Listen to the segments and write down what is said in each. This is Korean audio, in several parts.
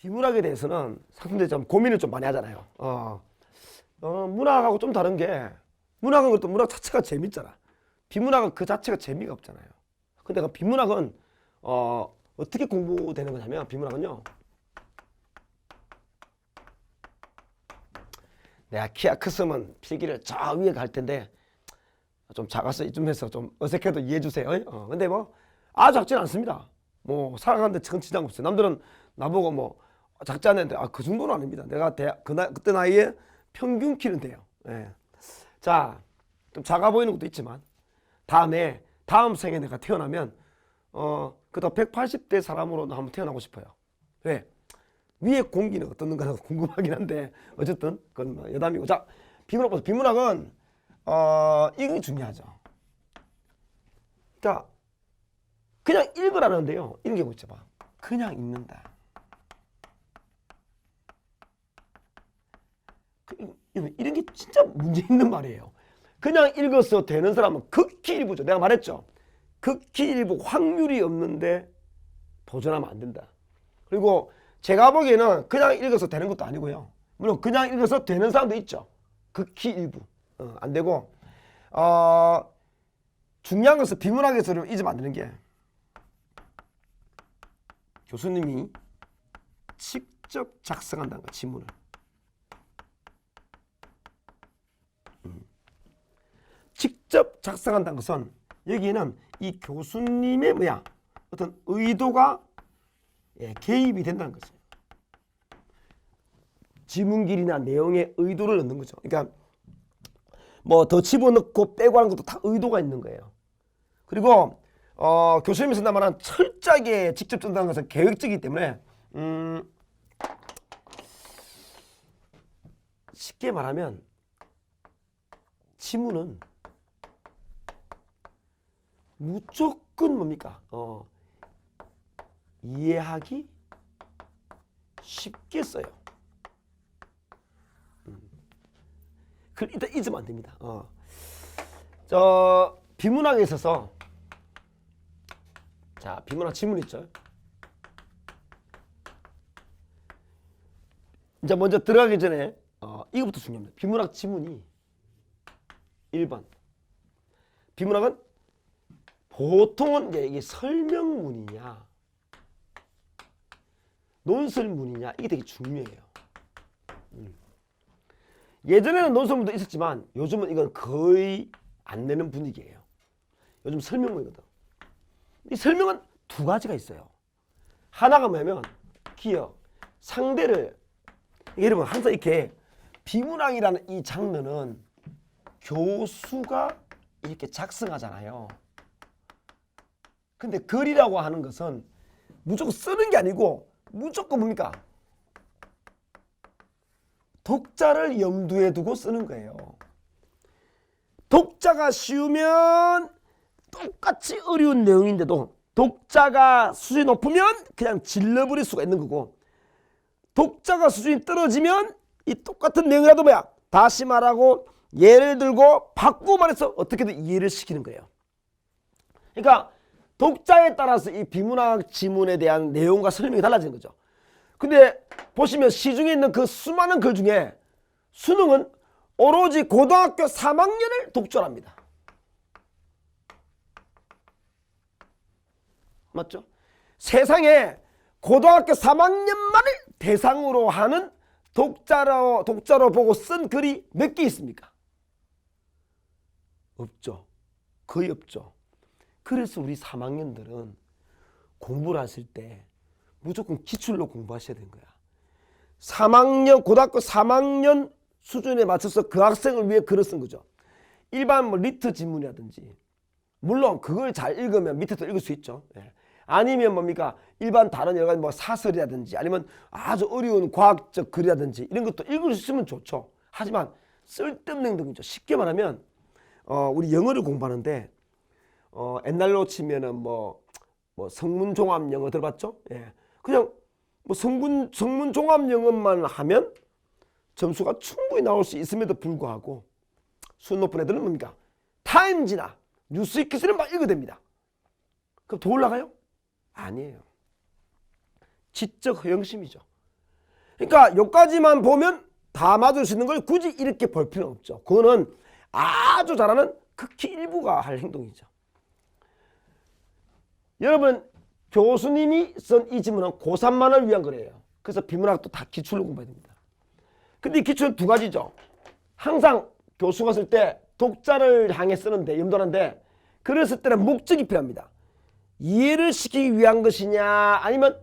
비문학에 대해서는 사람들이 좀 고민을 좀 많이 하잖아요. 어, 어, 문학하고 좀 다른 게 문학은 그것도 문학 자체가 재밌잖아. 비문학은 그 자체가 재미가 없잖아요. 근데 그 비문학은 어, 어떻게 공부되는 거냐면 비문학은요. 내가 키가 컸으면 필기를 저 위에 갈 텐데 좀 작아서 이쯤에서 좀 어색해도 이해해 주세요. 어, 근데 뭐 아주 작진 않습니다. 뭐 살아가는데 전 지장 없어요. 남들은 나보고 뭐 작지 않는데 아 그 정도는 아닙니다. 내가 대학 그 나, 그때 나이에 평균 키는 돼요. 예. 자, 좀 작아 보이는 것도 있지만 다음에 다음 생에 내가 태어나면 어 그다 180대 사람으로 나 한번 태어나고 싶어요. 왜? 위에 공기는 어떻는가 궁금하긴 한데 어쨌든 그건 뭐 여담이고 자 비문학 보세요. 비문학은 어 이게 중요하죠. 그러니까 그냥 읽으라는데요. 있죠. 봐. 그냥 읽는다. 이- 이런 게 진짜 문제 있는 말이에요. 그냥 읽어서 되는 사람은 극히 일부죠. 내가 말했죠. 극히 일부 확률이 없는데 도전하면 안 된다. 그리고 제가 보기에는 그냥 읽어서 되는 것도 아니고요. 물론 그냥 읽어서 되는 사람도 있죠. 극히 일부. 어, 안 되고 어, 중요한 것은 비문학에서 좀 잊으면 안 되는 게 교수님이 직접 작성한다는 거 지문을. 직접 작성한다는 것은 여기에는 이 교수님의 뭐야 어떤 의도가 예, 개입이 된다는 거죠. 지문길이나 내용의 의도를 넣는 거죠. 그러니까 뭐 더 집어넣고 빼고 하는 것도 다 의도가 있는 거예요. 그리고 어, 교수님이 쓴다 말은 철저하게 직접 쓴다는 것은 계획적이기 때문에 음, 쉽게 말하면 지문은 무조건 뭡니까? 어, 이해하기 쉽게 써요. 음. 그 일단 잊으면 안 됩니다. 어. 저 비문학에 있어서 자 비문학 지문 있죠. 이제 먼저 들어가기 전에 어, 이거부터 중요합니다. 비문학 지문이 1번 비문학은 보통은 이제 이게 설명문이냐 논설문이냐 이게 되게 중요해요. 음. 예전에는 논설문도 있었지만 요즘은 이건 거의 안 내는 분위기예요. 요즘 설명문이거든. 이 설명은 두 가지가 있어요. 하나가 뭐냐면 기억, 상대를 여러분 항상 이렇게 비문학이라는 이 장르는 교수가 이렇게 작성하잖아요. 근데 글이라고 하는 것은 무조건 쓰는 게 아니고 무조건 뭡니까? 독자를 염두에 두고 쓰는 거예요. 독자가 쉬우면 똑같이 어려운 내용인데도 독자가 수준이 높으면 그냥 질러버릴 수가 있는 거고 독자가 수준이 떨어지면 이 똑같은 내용이라도 뭐야 다시 말하고 예를 들고 바꾸고 말해서 어떻게든 이해를 시키는 거예요. 그러니까 독자에 따라서 이 비문학 지문에 대한 내용과 설명이 달라지는 거죠. 근데 보시면 시중에 있는 그 수많은 글 중에 수능은 오로지 고등학교 3학년을 독점합니다. 맞죠? 세상에 고등학교 3학년만을 대상으로 하는 독자로 독자로 보고 쓴 글이 몇 개 있습니까? 없죠. 거의 없죠. 그래서 우리 3학년들은 공부를 하실 때 무조건 기출로 공부하셔야 되는 거야. 3학년 고등학교 3학년 수준에 맞춰서 그 학생을 위해 글을 쓴 거죠. 일반 뭐 리트 지문이라든지 물론 그걸 잘 읽으면 밑에도 읽을 수 있죠. 예. 아니면 뭡니까 일반 다른 여러 가지 뭐 사설이라든지 아니면 아주 어려운 과학적 글이라든지 이런 것도 읽을 수 있으면 좋죠. 하지만 쓸데없는 행동이죠. 쉽게 말하면 어, 우리 영어를 공부하는데 어, 옛날로 치면은 뭐, 뭐 성문 종합 영어 들어봤죠? 예. 그냥 뭐 성문 성문 종합 영어만 하면 점수가 충분히 나올 수 있음에도 불구하고 수능 높은 애들은 뭡니까? 타임지나 뉴스위키스를 막 읽어야 됩니다. 그럼 더 올라가요? 아니에요. 지적 허영심이죠. 그러니까 여기까지만 보면 다 맞을 수 있는 걸 굳이 이렇게 볼 필요는 없죠. 그거는 아주 잘하는 극히 일부가 할 행동이죠. 여러분 교수님이 쓴 이 지문은 고3만을 위한 거래요. 그래서 비문학도 다 기출로 공부해야 됩니다. 근데 이 기출은 두 가지죠. 항상 교수가 쓸 때 독자를 향해 쓰는데 염도하는데 글을 쓸 때는 목적이 필요합니다. 이해를 시키기 위한 것이냐 아니면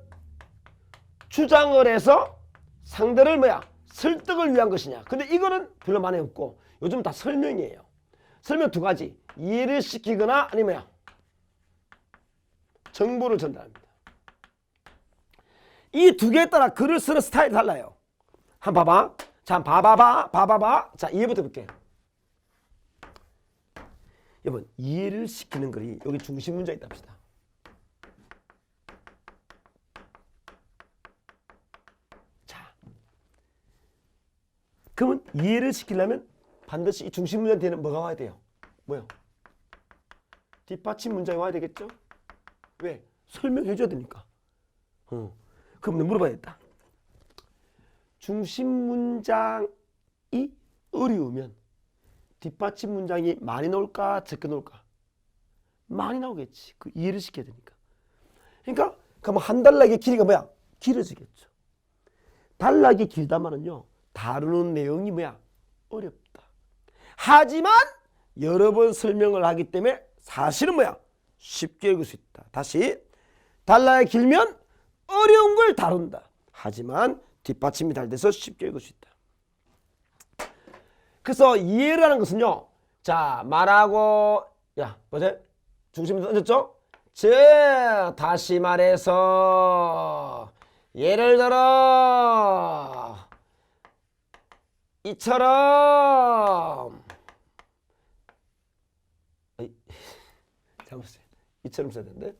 주장을 해서 상대를 뭐야 설득을 위한 것이냐. 근데 이거는 별로 많이 없고 요즘 다 설명이에요. 설명 두 가지. 이해를 시키거나 아니면 뭐야 정보를 전달합니다. 이 두 개에 따라 글을 쓰는 스타일이 달라요. 한번 봐봐. 자, 봐봐봐, 봐봐봐. 자, 이해부터 볼게요. 여러분, 이해를 시키는 글이 여기 중심 문제가 있다 합시다. 자, 그러면 이해를 시키려면 반드시 이 중심 문제 뒤에는 뭐가 와야 돼요? 뭐요? 뒷받침 문장이 와야 되겠죠? 왜? 설명해 줘야 되니까. 어. 그럼 내가 물어봐야겠다. 중심 문장이 어려우면 뒷받침 문장이 많이 나올까 적게 나올까? 많이 나오겠지. 그 이해를 시켜야 되니까. 그러니까 그럼 한 단락의 길이가 뭐야? 길어지겠죠. 단락이 길다마는요 다루는 내용이 뭐야? 어렵다. 하지만 여러 번 설명을 하기 때문에 사실은 뭐야? 쉽게 읽을 수 있다. 다시 단락이 길면 어려운 걸 다룬다. 하지만 뒷받침이 잘 돼서 쉽게 읽을 수 있다. 그래서 이해라는 것은요. 자 말하고 야 뭐지? 중심에 던졌죠? 즉 다시 말해서 예를 들어 이처럼 잘못했어요. 이처럼 써야 되는데.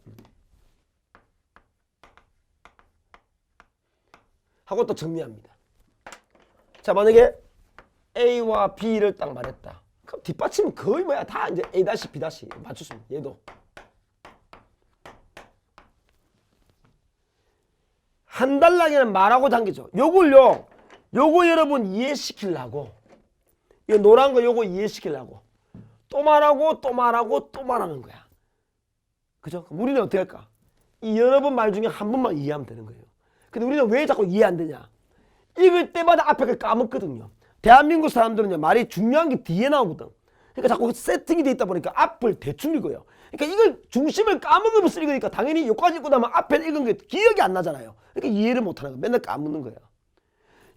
하고 또 정리합니다. 자 만약에 A와 B를 딱 말했다. 그럼 뒷받침은 거의 뭐야 다 이제 A 다시 맞췄습니다. 얘도 한 달락에는 말하고 당기죠. 요걸요. 요거 여러분 이해시키려고 이 노란 거 요거 이해시키려고 또 말하고 또 말하고 또 말하는 거야. 그죠? 우리는 어떻게 할까? 이 여러 번 말 중에 한 번만 이해하면 되는 거예요. 근데 우리는 왜 자꾸 이해 안 되냐? 읽을 때마다 앞에 걸 까먹거든요. 대한민국 사람들은요, 말이 중요한 게 뒤에 나오거든. 그러니까 자꾸 세팅이 돼 있다 보니까 앞을 대충 읽어요. 그러니까 이걸 중심을 까먹으면서 읽으니까 당연히 여기까지 읽고 나면 앞에 읽은 게 기억이 안 나잖아요. 그러니까 이해를 못 하는 거야. 맨날 까먹는 거야.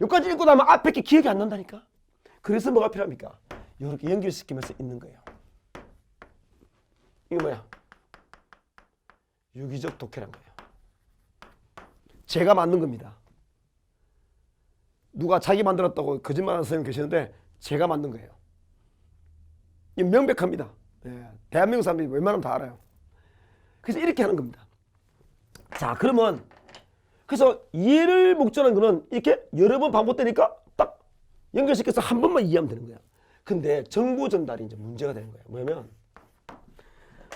여기까지 읽고 나면 앞에 게 기억이 안 난다니까. 그래서 뭐가 필요합니까? 이렇게 연결시키면서 읽는 거예요. 이게 뭐야? 유기적 독해란 거예요. 제가 만든 겁니다. 누가 자기 만들었다고 거짓말하는 선생님 계시는데 제가 만든 거예요. 이 명백합니다. 예, 대한민국 사람들이 웬만하면 다 알아요. 그래서 이렇게 하는 겁니다. 자, 그러면 그래서 이해를 목전한 거는 이렇게 여러 번 반복되니까 딱 연결시켜서 한 번만 이해하면 되는 거야. 근데 정보 전달이 이제 문제가 되는 거예요. 뭐냐면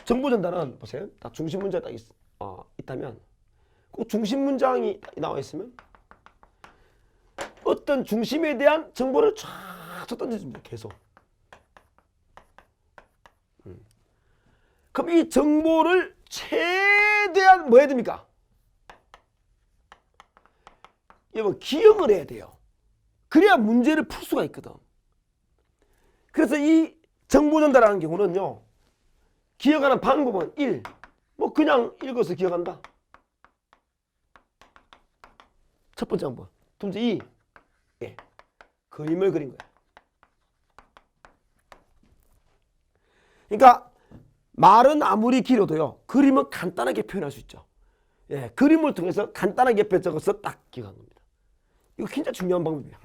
정보 전달은 보세요. 딱 중심 문제가 딱 있, 어, 있다면 꼭 중심 문장이 나와 있으면 어떤 중심에 대한 정보를 쫙쫙 던져줍니다. 계속. 음. 그럼 이 정보를 최대한 뭐 해야 됩니까? 여러분 기억을 해야 돼요. 그래야 문제를 풀 수가 있거든. 그래서 이 정보 전달하는 경우는요. 기억하는 방법은 1. 뭐 그냥 읽어서 기억한다. 첫 번째 방법. 두 번째 2. 예. 그림을 그린 거야. 그러니까 말은 아무리 길어도요. 그림은 간단하게 표현할 수 있죠. 예. 그림을 통해서 간단하게 옆에 적어서 딱 기억한 겁니다. 이거 진짜 중요한 방법이에요.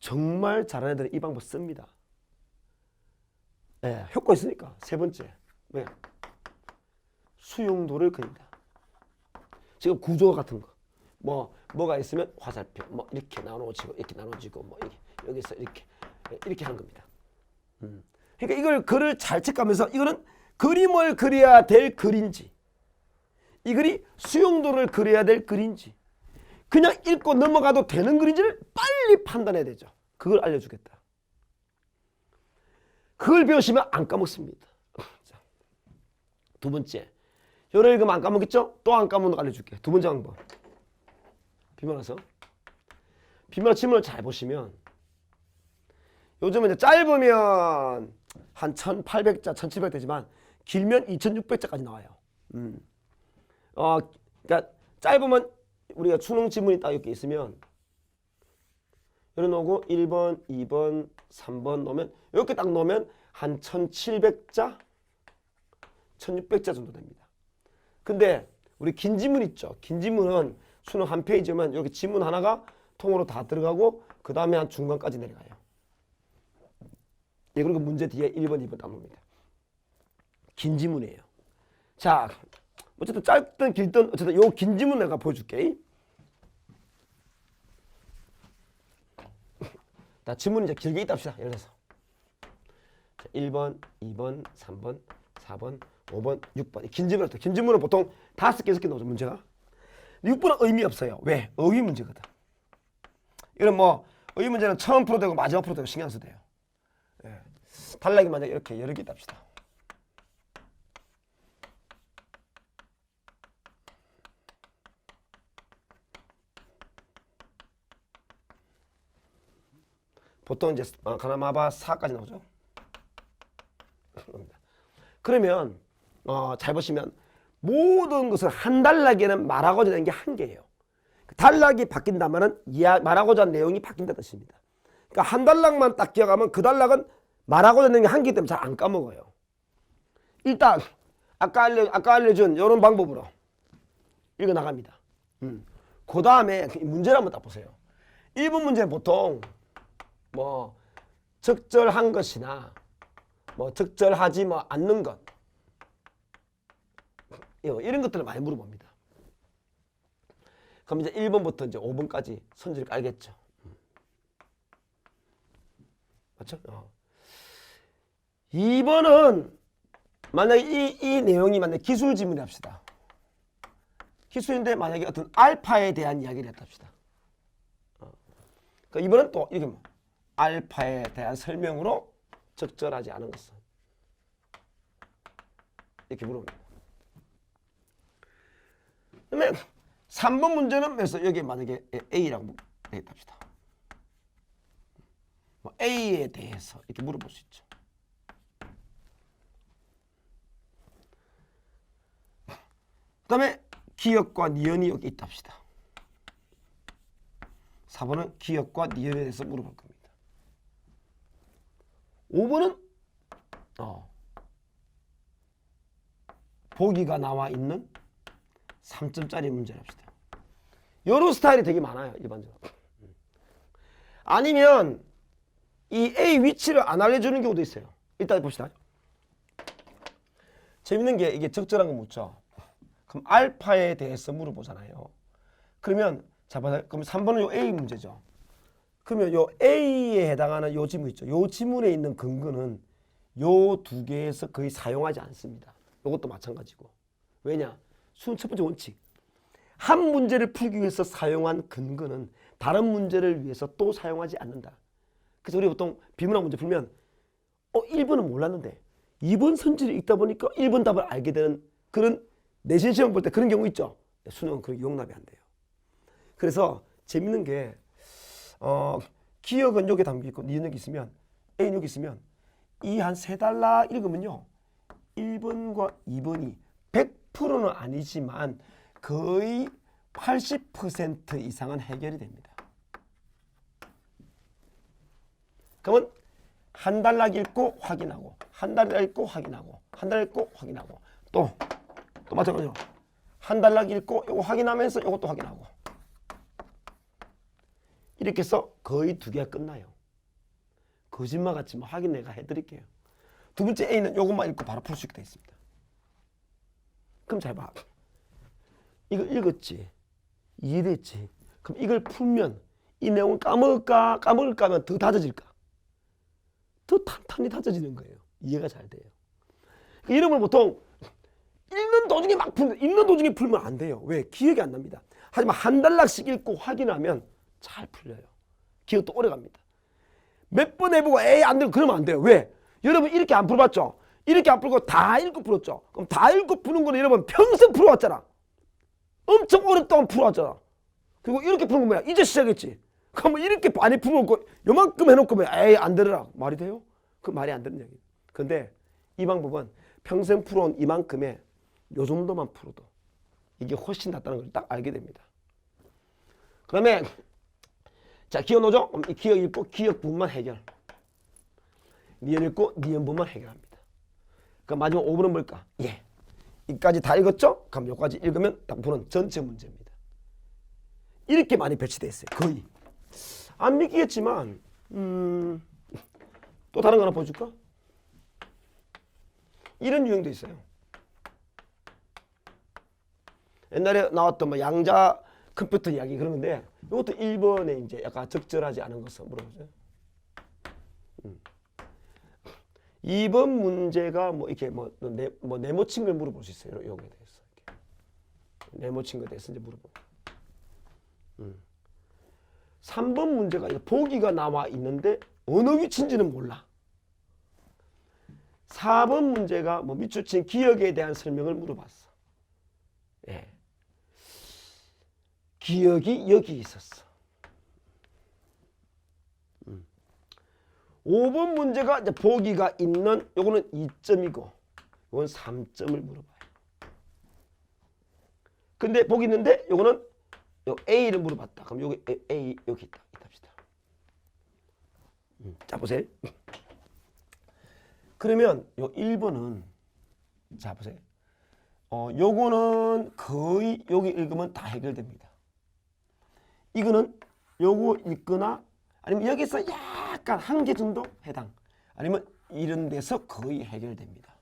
정말 잘하는 애들은 이 방법 씁니다. 예, 효과 있으니까. 세 번째. 왜? 수용도를 그린다. 지금 구조 같은 거. 뭐, 뭐가 있으면 화살표. 뭐, 이렇게 나눠지고, 이렇게 나눠지고, 뭐, 이렇게, 여기서 이렇게, 예, 이렇게 하는 겁니다. 음. 그러니까 이걸 글을 잘 체크하면서 이거는 그림을 그려야 될 글인지, 이 글이 수용도를 그려야 될 글인지, 그냥 읽고 넘어가도 되는 글인지를 빨리 판단해야 되죠. 그걸 알려주겠다. 그걸 배우시면 안 까먹습니다. 자, 두 번째. 요를 읽으면 안 까먹겠죠? 또 안 까먹는 거 알려줄게. 두 번째 방법. 비밀와서. 비밀 지문을 잘 보시면 요즘은 이제 짧으면 한 1800자, 1700 되지만 길면 2600자까지 나와요. 음. 어, 그러니까 짧으면 우리가 수능 지문이 딱 이렇게 있으면 이런 놓고 1번, 2번, 3번 놓으면 이렇게 딱 놓으면 한 1700자, 1600자 정도 됩니다. 근데 우리 긴 지문 있죠. 긴 지문은 수능 한 페이지면 이렇게 지문 하나가 통으로 다 들어가고 그 다음에 한 중간까지 내려가요. 예, 그리고 문제 뒤에 1번, 2번 따옵니다. 긴 지문이에요. 자, 어쨌든 짧든 길든 어쨌든 요 긴 지문 내가 보여줄게. 자, 지문 이제 길게 있다 합시다. 예를 들어서. 자, 1번, 2번, 3번, 4번, 5번, 6번. 긴 지문은 또, 긴 지문은 보통 다섯 개, 여섯 개 나오죠, 문제가. 6번은 의미 없어요. 왜? 어휘 문제거든. 이런 뭐, 어휘 문제는 처음 풀어도 되고 마지막 풀어도 되고 신경 안 써도 돼요. 예. 단락이 만약 이렇게 여러 개 있다 합시다. 보통 이제 어, 가나마바 사까지 나오죠. 그럽니다. 그러면 어, 잘 보시면 모든 것을 한 단락에는 말하고자 하는 게 한 개예요. 그 단락이 바뀐다면은 이야 말하고자 하는 내용이 바뀐다 뜻입니다. 그러니까 한 단락만 딱 기억하면 그 단락은 말하고자 하는 게 한개 때문에 잘 안 까먹어요. 일단 아까 알려 아까 알려준 이런 방법으로 읽어 나갑니다. 음. 그 다음에 문제를 한번 딱 보세요. 1번 문제 보통 뭐 적절한 것이나 뭐 적절하지 뭐 않는 것 이거, 이런 것들을 많이 물어봅니다. 그럼 이제 1번부터 이제 5번까지 선지를 깔겠죠. 음. 맞죠? 어. 2번은 만약에 이, 이 내용이 만약에 기술 지문이 합시다. 기술인데 만약에 어떤 알파에 대한 이야기를 했다 합시다. 어. 그 이번은 또 이게 뭐 알파에 대한 설명으로 적절하지 않은 것은 이렇게 물어봅니다. 그다음에 3번 문제는 그래서 여기 만약에 A라고 되겠다 합시다. 뭐 A에 대해서 이렇게 물어볼 수 있죠. 그 다음에 기억과 니은이 여기 있다 합시다. 4번은 기억과 니은에 대해서 물어볼 겁니다. 5번은 어, 보기가 나와 있는 3점짜리 문제랍시다. 요런 스타일이 되게 많아요, 일반적으로. 아니면 이 A 위치를 안 알려주는 경우도 있어요. 일단 봅시다. 재밌는 게 이게 적절한 거 묻죠. 그럼 알파에 대해서 물어보잖아요. 그러면 자. 그럼 3번은 요 A 문제죠. 그러면 요 A에 해당하는 요 지문 있죠. 요 지문에 있는 근거는 요 두 개에서 거의 사용하지 않습니다. 요것도 마찬가지고. 왜냐? 수능 첫 번째 원칙. 한 문제를 풀기 위해서 사용한 근거는 다른 문제를 위해서 또 사용하지 않는다. 그래서 우리 보통 비문학 문제 풀면 어 1번은 몰랐는데 2번 선지를 읽다 보니까 1번 답을 알게 되는 그런 내신 시험 볼 때 그런 경우 있죠. 수능은 그런 용납이 안 돼요. 그래서 재밌는 게 어, 기억은 여기 담겨 있고 니은 여기 있으면 A는 여기 있으면 이 한 세 달라 읽으면요. 1번과 2번이 100%는 아니지만 거의 80% 이상은 해결이 됩니다. 그러면 한 달락 읽고 확인하고 한 달락 읽고 확인하고 한 달 읽고 확인하고 또 또 마찬가지로 한 달락 읽고 이거 확인하면서 이것도 확인하고 이렇게 해서 거의 두 개가 끝나요. 거짓말 같지만 확인 내가 해드릴게요. 두 번째 A는 이것만 읽고 바로 풀 수 있게 돼 있습니다. 그럼 잘 봐. 이거 읽었지. 이해됐지. 그럼 이걸 풀면 이 내용을 까먹을까 까먹을까 하면 더 다져질까? 더 탄탄히 다져지는 거예요. 이해가 잘 돼요. 이런 걸 보통 읽는 도중에 막 풀는 읽는 도중에 풀면 안 돼요. 왜? 기억이 안 납니다. 하지만 한 단락씩 읽고 확인하면 잘 풀려요. 기억도 오래 갑니다. 몇 번 해보고 에이 안 되고 그러면 안 돼요. 왜? 여러분 이렇게 안 풀어봤죠? 이렇게 안 풀고 다 읽고 풀었죠? 그럼 다 읽고 푸는 거는 여러분 평생 풀어왔잖아. 엄청 오랫동안 풀어왔잖아. 그리고 이렇게 푸는 거 뭐야? 이제 시작했지. 그럼 이렇게 많이 풀어놓고 요만큼 해놓고 뭐 에이 안 되더라. 말이 돼요? 그 말이 안 되는 얘기. 근데 이 방법은 평생 풀어온 이만큼의 요 정도만 풀어도 이게 훨씬 낫다는 걸 딱 알게 됩니다. 그 다음에 자 기억 노죠? 기억 읽고 기억 부분만 해결. 니은 읽고 니은 부분만 해결합니다. 그럼 마지막 5분은 뭘까? 예. 이까지 다 읽었죠? 그럼 여기까지 읽으면 딱 보는 전체 문제입니다. 이렇게 많이 배치되어 있어요. 거의. 안 믿기겠지만 음, 또 다른 거 하나 보여줄까? 이런 유형도 있어요. 옛날에 나왔던 뭐 양자 컴퓨터 이야기 그런 건데 이것도 1번에 이제 약간 적절하지 않은 것을 물어보죠. 음. 2번 문제가 뭐 이렇게 뭐, 네, 뭐 네모친 걸 물어볼 수 있어요. 여기에 대해서. 이렇게. 네모친 것에 대해서 이제 물어보고. 음. 3번 문제가 보기가 나와 있는데 어느 위치인지는 몰라. 4번 문제가 뭐 밑줄 친 기억에 대한 설명을 물어봤어. 예. 기억이 여기 있었어. 음. 5번 문제가 이제 보기가 있는 요거는 2점이고 요건 3점을 물어봐요. 근데 보기 있는데 요거는 요 A를 물어봤다. 그럼 여기 A, 여기 있다. 이답시다. 음, 자 보세요. 그러면 요 1번은 자 보세요. 어 요거는 거의 여기 읽으면 다 해결됩니다. 이거는 요거 읽거나 아니면 여기서 약간 한 개 정도 해당 아니면 이런 데서 거의 해결됩니다.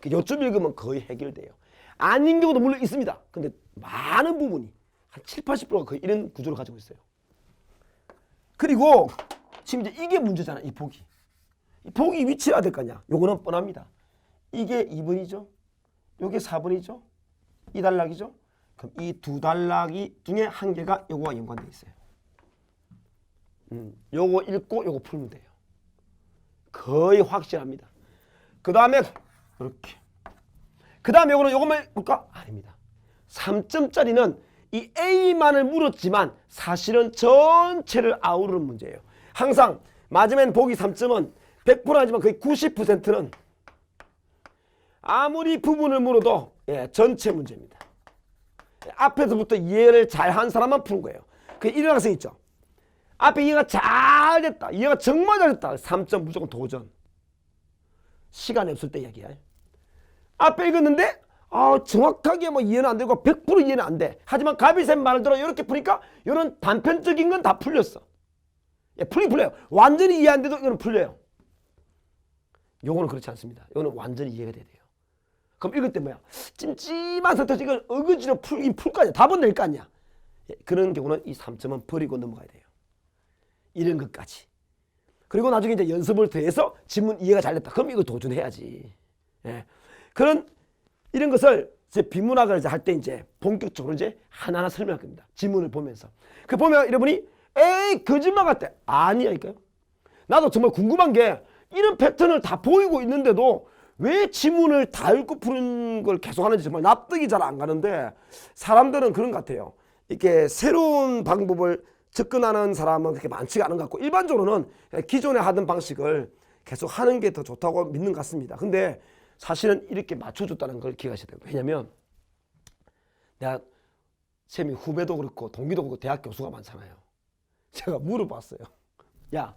그 요점 읽으면 거의 해결돼요. 아닌 경우도 물론 있습니다. 근데 많은 부분이 한 7, 80%가 거의 이런 구조를 가지고 있어요. 그리고 지금 이제 이게 문제잖아. 이 보기. 이 보기 위치를 알될 거냐. 요거는 뻔합니다. 이게 2번이죠. 요게 4번이죠. 이 단락이죠. 그럼 이 두 단락이 중에 한 개가 요거와 연관되어 있어요. 음, 요거 읽고 요거 풀면 돼요. 거의 확실합니다. 그 다음에 이렇게. 그 다음에 요거는 요거만 볼까? 아닙니다. 3점짜리는 이 A만을 물었지만 사실은 전체를 아우르는 문제예요. 항상 맞으면 보기 3점은 100% 아니지만 거의 90%는 아무리 부분을 물어도 예, 전체 문제입니다. 앞에서부터 이해를 잘 한 사람만 푸는 거예요. 그 학생 있죠. 앞에 이해가 잘 됐다. 이해가 정말 잘 됐다. 3점 무조건 도전. 시간이 없을 때 이야기야. 앞에 읽었는데 아, 정확하게 뭐 이해는 안 되고 100% 이해는 안 돼. 하지만 가비쌤 말을 들어 이렇게 푸니까 이런 단편적인 건 다 풀렸어. 예, 풀리 풀려요. 완전히 이해 안 돼도 이거는 풀려요. 요거는 그렇지 않습니다. 요거는 완전히 이해가 돼야 돼요. 그럼 읽을 때 뭐야? 찜찜한 상태에서 이걸 어거지로 풀, 이 풀거 아니야. 답은 낼 거 아니야. 예, 그런 경우는 이 3점은 버리고 넘어가야 돼요. 이런 것까지. 그리고 나중에 이제 연습을 더해서 지문 이해가 잘 됐다. 그럼 이거 도전해야지. 예. 그런 이런 것을 이제 비문학을 이제 할 때 이제 본격적으로 이제 하나하나 설명할 겁니다. 지문을 보면서. 그 보면 여러분이 에이 거짓말 같대. 아니야니까요. 나도 정말 궁금한 게 이런 패턴을 다 보이고 있는데도 왜 지문을 다 읽고 푸는 걸 계속 하는지 정말 납득이 잘 안 가는데 사람들은 그런 것 같아요. 이렇게 새로운 방법을 접근하는 사람은 그렇게 많지가 않은 것 같고 일반적으로는 기존에 하던 방식을 계속 하는 게 더 좋다고 믿는 것 같습니다. 근데 사실은 이렇게 맞춰줬다는 걸 기억하셔야 돼요. 왜냐면 내가 쌤이 후배도 그렇고 동기도 그렇고 대학 교수가 많잖아요. 제가 물어봤어요. 야,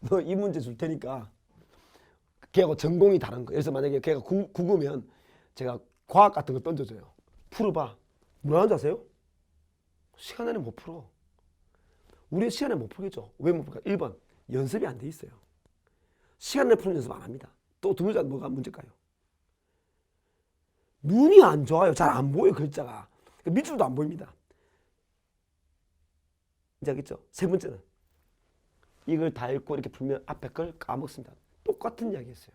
너 이 문제 줄 테니까 걔하고 전공이 다른 거. 그래서 만약에 걔가 구, 구구면 제가 과학 같은 거 던져줘요. 풀어봐. 뭐라는 줄 아세요? 시간 안에 못 풀어. 우리 시간에 못 풀겠죠. 왜 못 풀까? 1번 연습이 안 돼 있어요. 시간 내에 푸는 연습 안 합니다. 또 두 번째 뭐가 문제일까요? 눈이 안 좋아요. 잘 안 보여 글자가. 밑줄도 안 보입니다. 이제 알겠죠? 세 번째는 이걸 다 읽고 이렇게 풀면 앞에 걸 까먹습니다. 똑같은 이야기였어요.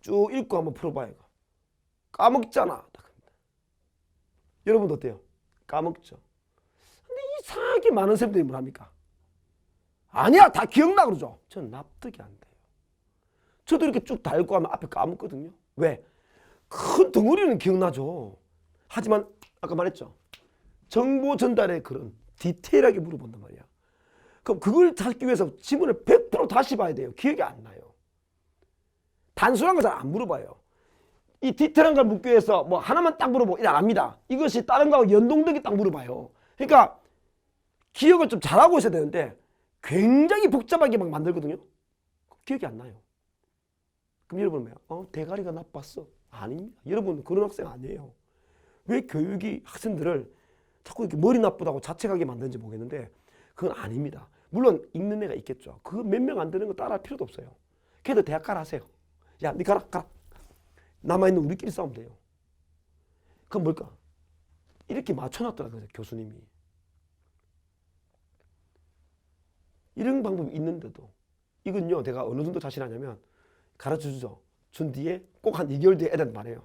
쭉 읽고 한번 풀어봐요. 까먹잖아. 여러분도 어때요? 까먹죠? 이렇게 많은 쌤들이 뭐랍니까? 아니야 다 기억나 그러죠. 전 납득이 안 돼요. 저도 이렇게 쭉 달고 하면 앞에 까먹거든요. 왜? 큰 덩어리는 기억나죠. 하지만 아까 말했죠. 정보 전달의 그런 디테일하게 물어본단 말이야. 그럼 그걸 찾기 위해서 지문을 100% 다시 봐야 돼요. 기억이 안 나요. 단순한 거잘안 물어봐요. 이 디테일한 걸 묻기 위해서 뭐 하나만 딱 물어보고 이안 합니다. 이것이 다른 거하고 연동되게 딱 물어봐요. 그러니까 기억을 좀 잘하고 있어야 되는데 굉장히 복잡하게 막 만들거든요. 기억이 안 나요. 그럼 여러분 뭐야? 어 대가리가 나빴어? 아닙니다. 여러분 그런 학생 아니에요. 왜 교육이 학생들을 자꾸 이렇게 머리 나쁘다고 자책하게 만드는지 모르겠는데 그건 아닙니다. 물론 읽는 애가 있겠죠. 그거 몇명 안 되는 거 따라할 필요도 없어요. 걔도 대학 가라 하세요. 야, 니 가라, 가라. 남아있는 우리끼리 싸우면 돼요. 그건 뭘까? 이렇게 맞춰놨더라고요, 교수님이. 이런 방법이 있는데도 이건요, 내가 어느 정도 자신하냐면 가르쳐 주죠. 준 뒤에 꼭 한 2개월 뒤에 애들한테 말해요.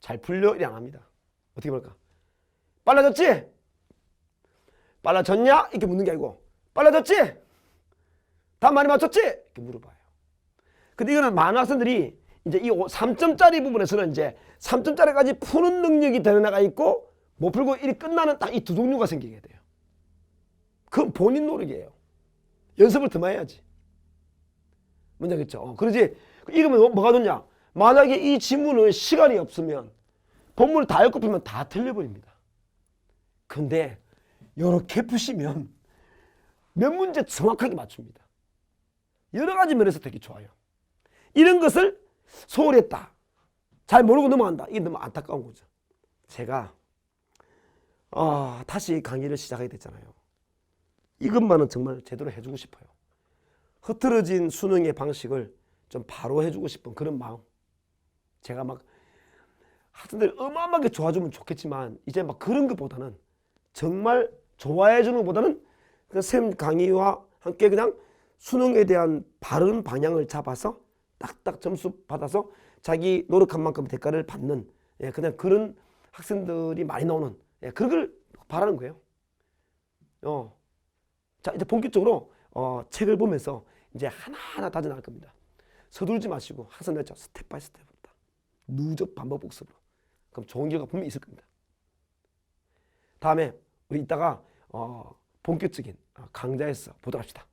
잘 풀려? 이래 안 합니다. 어떻게 볼까? 빨라졌지? 빨라졌냐? 이렇게 묻는 게 아니고 빨라졌지? 다 많이 맞췄지? 이렇게 물어봐요. 근데 이거는 학생들이 이제 이 3점짜리 부분에서는 이제 3점짜리까지 푸는 능력이 되는 애가 있고 못 풀고 일이 끝나는 딱 이 두 종류가 생기게 돼요. 그건 본인 노력이에요. 연습을 더 많이 해야지. 뭔지 알겠죠? 어, 그러지. 이러면 뭐- 뭐가 좋냐? 만약에 이 지문은 시간이 없으면 본문을 다 읽고 풀면 다 틀려버립니다. 근데 이렇게 푸시면 몇 문제 정확하게 맞춥니다. 여러 가지 면에서 되게 좋아요. 이런 것을 소홀히 했다. 잘 모르고 넘어간다. 이게 너무 안타까운 거죠. 제가 아, 다시 강의를 시작하게 됐잖아요. 이것만은 정말 제대로 해주고 싶어요. 흐트러진 수능의 방식을 좀 바로 해주고 싶은 그런 마음. 제가 막 학생들 어마어마하게 좋아주면 좋겠지만 이제 막 그런 것보다는 정말 좋아해 주는 것보다는 그쌤 강의와 함께 그냥 수능에 대한 바른 방향을 잡아서 딱딱 점수 받아서 자기 노력한 만큼 대가를 받는 예, 그냥 그런 학생들이 많이 나오는 예, 그런 걸 바라는 거예요. 어. 자 이제 본격적으로 어, 책을 보면서 이제 하나하나 다져나갈 겁니다. 서둘지 마시고 항상 냈죠 스텝 바이 스텝 으로 다 누적 반복 복습으로 그럼 좋은 결과 분명히 있을 겁니다. 다음에 우리 이따가 어, 본격적인 어, 강좌에서 보도록 합시다.